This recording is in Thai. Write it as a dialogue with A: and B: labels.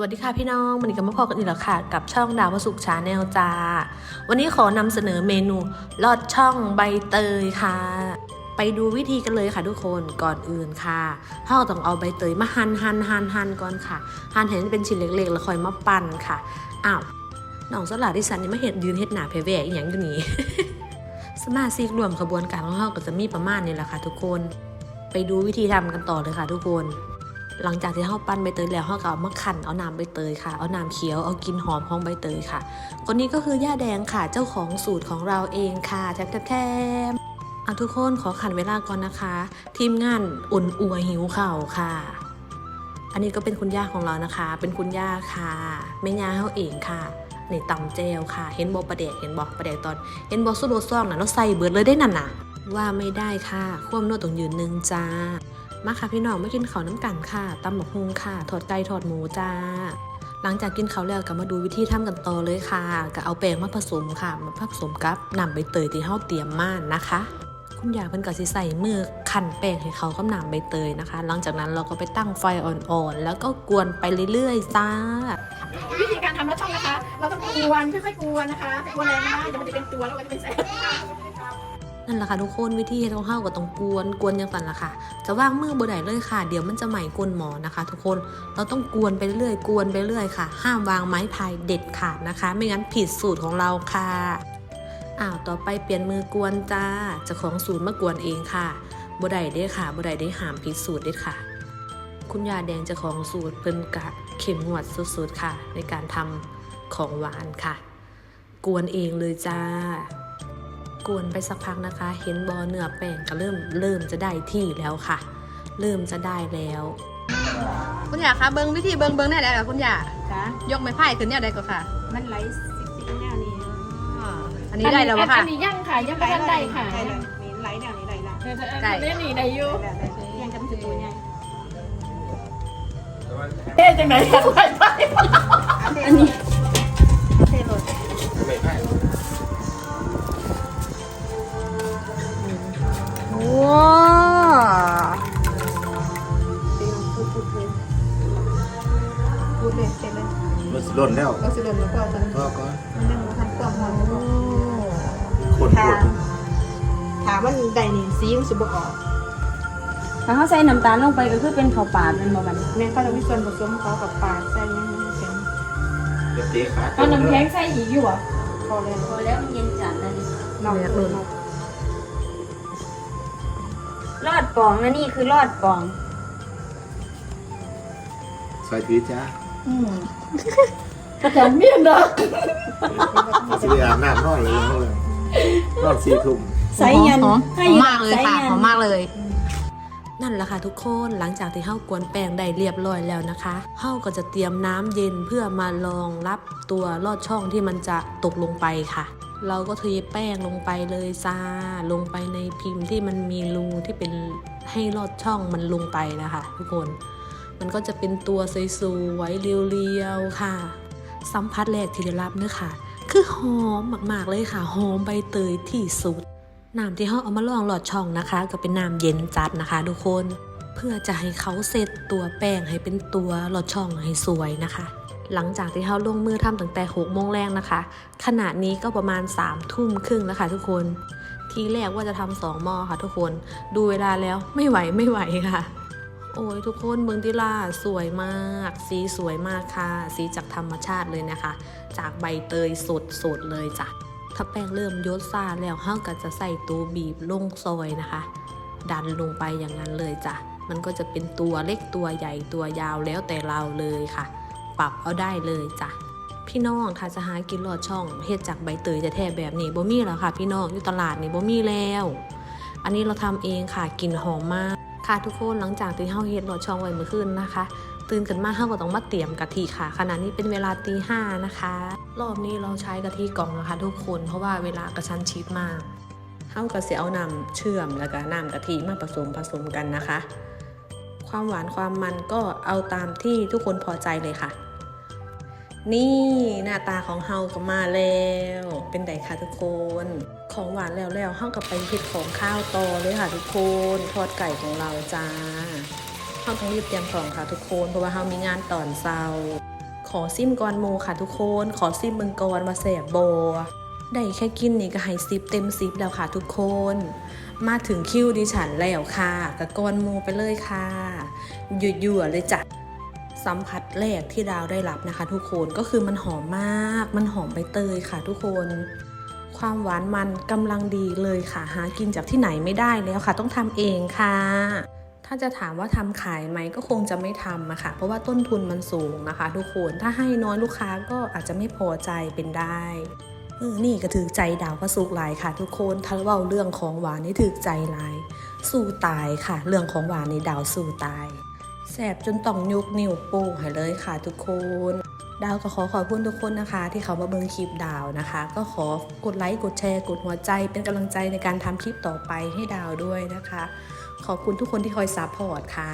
A: วัสดีค่ะพี่น้องวันนี้ก็มาพอกันอีกแล้วค่ะ กับช่องดาวพระสุขชาแนลจ้า วันนี้ขอนำเสนอเมนูลอดช่องใบเตยค่ะ ไปดูวิธีกันเลยค่ะทุกคนก่อนอื่นค่ะเราต้องเอาใบเตยมาหั่นหั่นหั่นหั่นก่อนค่ะ หั่นเห็นเป็นชิ้นเล็กๆ แล้วค่อยมาปั่นค่ะอ้าวน้องสลัดที่สันนี่มาเห็นยืนเห็ดหนาเพแวะอีหยังอยู่นี่สมาชิกรวมขบวนการของเราก็จะมีประมาณนี้แหละค่ะ ทุกคน ไปดูวิธีทำกันต่อเลยค่ะ ทุกคน หลังจากที่เราปั้นใบเตยแล้วเราก็เอามาขั่นเอาน้ำใบเตยค่ะ เอาน้ำเขียวเอากลินหอมของใบเตยค่ะ คนนี้ก็คือย่าแดงค่ะเจ้าของสูตรของเราเองค่ะแทบแทบแทบเอาทุกคนขอขันเวลาก่อนนะคะ ทีมงานอุ่นอัวหิวเข่าค่ะ อันนี้ก็เป็นคุณย่าของเรานะคะ เป็นคุณย่าค่ะแม่ย่าเขาเองค่ะนี่ตำเจลค่ะ เห็นบอประเดกเห็นบอกประเดกตอน เห็นบอสุดโรซ่องนะเราใส่เบิดเลยได้นั่นน่ะ ว่าไม่ได้ค่ะ ควมนวดตรงยืนหนึ่งจ้า มาค่ะพี่น้องม่กินข้าวน้ำกันค่ะตำหมกฮุงค่ะทอดไก่ทอดหมูจ้า หลังจากกินข้าวแล้วก็มาดูวิธีทำกันต่อเลยค่ะ ก็เอาแป้งมาผสมค่ะ มาผสมกับน้ำใบเตยที่เฮาเตรียมมานะคะ คุณยายเพิ่นก็สิใส่มือคั่นแป้งให้เขากับน้ำใบเตยนะคะ หลังจากนั้นเราก็ไปตั้งไฟอ่อนๆ แล้วก็กวนไปเรื่อยๆจ้า
B: วิธีการทำรสช่องนะคะ เราต้องกวนค่อยๆกวนนะคะกวนแรงม่ได้เดี๋ยวมันจะเป็นตัวแล้วมันจะเป็นแสง
A: นั่นแหละค่ะทุกคนวิธีเฮ็ดของเฮาก็ต้องกวนกวนอย่างนั้นละค่ะ จะว่างมือบ่ได้เลยค่ะ เดี๋ยวมันจะไหมก้นหมอนะคะ ทุกคนเราต้องกวนไปเรื่อยกวนไปเรื่อยค่ะ ห้ามวางไม้พายเด็ดขาดนะคะ ไม่งั้นผิดสูตรของเราค่ะอ้าวต่อไปเปลี่ยนมือกวนจ้าจะของสูตรมากวนเองค่ะบ่ได้เด้ค่ะบ่ได้ได้ห้ามผิดสูตรเด็ดค่ะ คุณยาแดงจ้าของสูตรเพิ่นกะเข้มงวดสุดๆค่ะ ในการทำของหวานค่ะ กวนเองเลยจ้า กวนไปสักพักนะคะ เห็นบอเนื้อแป้งก็เริ่มเริ่มจะได้ที่แล้วค่ะ เริ่มจะได้แล้ว
C: คุณยาคะเบิ้งวิธีเบิ้งเบิ้งแน่ได้ค่ะคุณยา
B: จ้ะ
C: ยกไม้ไผ่ขึ้นเนี่ยได้ก็ค่ะ
B: มันไหลซิกๆแนวนี้
C: อันนี้ได้แล้วปะค่ะ
B: อันนี้ยังค่ะยังไม่ทันได้ค่ะ
D: ได้เลยนี่ไหลแนวนี้ไหลละ
C: ได้
B: ได้นี่ได้อยู่
D: ได้ได้
B: ยังกันถึงตัวใหญ่เอ๊ะจังไหนไหลไปอันนี้
E: ล่นแล้ว
D: เราสิโดนแล้วก็ตอนนี้
E: ก็ก็
D: มันยังทันความหอม
E: คนปวด
D: ถามว่าใดนี่ซีมันสุบออก
F: ถ้าเขาใส่น้ำตาลลงไปก็คือเป็นข้าวปาดแมันบ่กัน
D: แม่เขาจะมีส่วนผสมเขากับปลาใส่ยังเป็น
E: เดี๋ยวเจ๊ขา
B: เอาน้ำแข็งใส่อีกอยู่เหรอ
D: พอแล้ว
F: พอแล้วมันเย็นจัดแล้วนี่
D: นอกเลย
F: รอดปองนะนี่คือรอดปอง
E: ใส่พีจ้า
B: แต่เมียนเด้อ
E: สิไปอาบน้ำนอนเลยนอนเลยนอนสี่ทุ่ม
F: ใส่ยัน
C: หอม
F: ให้
C: หอมมากเลยค่ะ
F: ใส่ยัน
C: หอมมากเลย
A: นั่นแหละค่ะทุกคนหลังจากที่เฮากวนแป้งได้เรียบร้อยแล้วนะคะเฮาก็จะเตรียมน้ำเย็นเพื่อมารองรับตัวลอดช่องที่มันจะตกลงไปค่ะ เราก็เทแป้งลงไปเลยจ้าลงไปในพิมพ์ที่มันมีรูที่เป็นให้ลอดช่องมันลงไปนะคะ ทุกคน มันก็จะเป็นตัวสวยๆเรียวๆค่ะ สัมผัสแรกที่ได้รับเนื้อค่ะ คือหอมมากๆเลยค่ะ หอมใบเตยที่สุดน้ำที่เขาเอามาลองหลอดช่องนะคะ ก็เป็นน้ำเย็นจัดนะคะทุกคน เพื่อจะให้เขาเซตตัวแป้งให้เป็นตัวหลอดช่องให้สวยนะคะ หลังจากที่เขาลงมือทำตั้งแต่หกโมงแรกนะคะ ขณะนี้ก็ประมาณ3ามทุ่มครึ่งแล้วค่ะทุกคน ทีแรกว่าจะทำสองหม้อค่ะทุกคน ดูเวลาแล้วไม่ไหวไม่ไหวค่ะ โอ้ยทุกคนเมืองติลาสวยมาก สีสวยมากค่ะ สีจากธรรมชาติเลยนะคะ จากใบเตยสดสดๆเลยจ้ะถ้าแป้งเริ่มยศซาแล้วเฮาก็จะใส่ตัวบีบลงซอยนะคะ ดันลงไปอย่างนั้นเลยจ้ะมันก็จะเป็นตัวเล็กตัวใหญ่ตัวยาวแล้วแต่เราเลยค่ะ ปรับเอาได้เลยจ้ะพี่น้องถ้าจะหากินลอดช่องเฮ็ดจากใบเตยจะแท้ๆแบบนี้บ่มีแล้วค่ะ พี่น้องอยู่ตลาดนี่บ่มีแล้ว อันนี้เราทำเองค่ะกลิ่นหอมมาก ค่ะทุกคนหลังจากที่เฮาเฮ็ดหลอดช่องไว้เมื่อคืนนะคะ ตื่นกันมาเฮาก็ต้องมาเตรียมกะทิค่ะขณะนี้เป็นเวลาตีห้านะคะ รอบนี้เราใช้กะทิกล่องนะคะ ทุกคนเพราะว่าเวลากระชั้นชิดมากเฮาก็สิเอาน้ำเชื่อมแล้วก็น้ำกะทิมาผสมผสมกันนะคะ ความหวานความมันก็เอาตามที่ทุกคนพอใจเลยค่ะ นี่หน้าตาของเฮาก็มาแล้ว เป็นไดคะทุกคน ของหวานแล้วแล้วเฮากับไปเฮ็ดของข้าวต่อเลยค่ะทุกคนทอดไก่ของเราจ้าเฮาต้องรีบเตรียมของค่ะทุกคน เพราะว่าเฮามีงานตอนเช้าขอซิมก่อนโมค่ะทุกคน ขอซิมมืองก่อนมาแสบโบได้แค่กินนี่ก็ให้ซิปเต็มซิปแล้วค่ะทุกคน มาถึงคิวดิฉันแล้วค่ะกะกอนโมไปเลยค่ะหยั่วๆเลยจ้ะ สัมผัสแรกที่ดาวได้รับนะคะ ทุกคนก็คือมันหอมมาก มันหอมใบเตยค่ะ ทุกคน ความหวานมันกำลังดีเลยค่ะ หากินจากที่ไหนไม่ได้แล้วค่ะ ต้องทำเองค่ะ ถ้าจะถามว่าทำขายไหมก็คงจะไม่ทำอะค่ะ เพราะว่าต้นทุนมันสูงนะคะ ทุกคนถ้าให้น้อยลูกค้าก็อาจจะไม่พอใจเป็นได้เออนี่ก็ถือใจดาวก็สุกหลายค่ะ ทุกคนถ้าเว่าเรื่องของหวานนี่ถือใจหลาย สู้ตายค่ะ เรื่องของหวานนี่ดาวสู้ตาย แสบจนต่องยุกนิ้วโป้งให้เลยค่ะทุกคน ดาวก็ขอขอบคุณทุกคนนะคะ ที่เขามาเบิ่งคลิปดาวนะคะ ก็ขอกดไลค์กดแชร์ กดหัวใจ เป็นกำลังใจในการทำคลิปต่อไปให้ดาวด้วยนะคะ ขอบคุณทุกคนที่คอยซัพพอร์ตค่ะ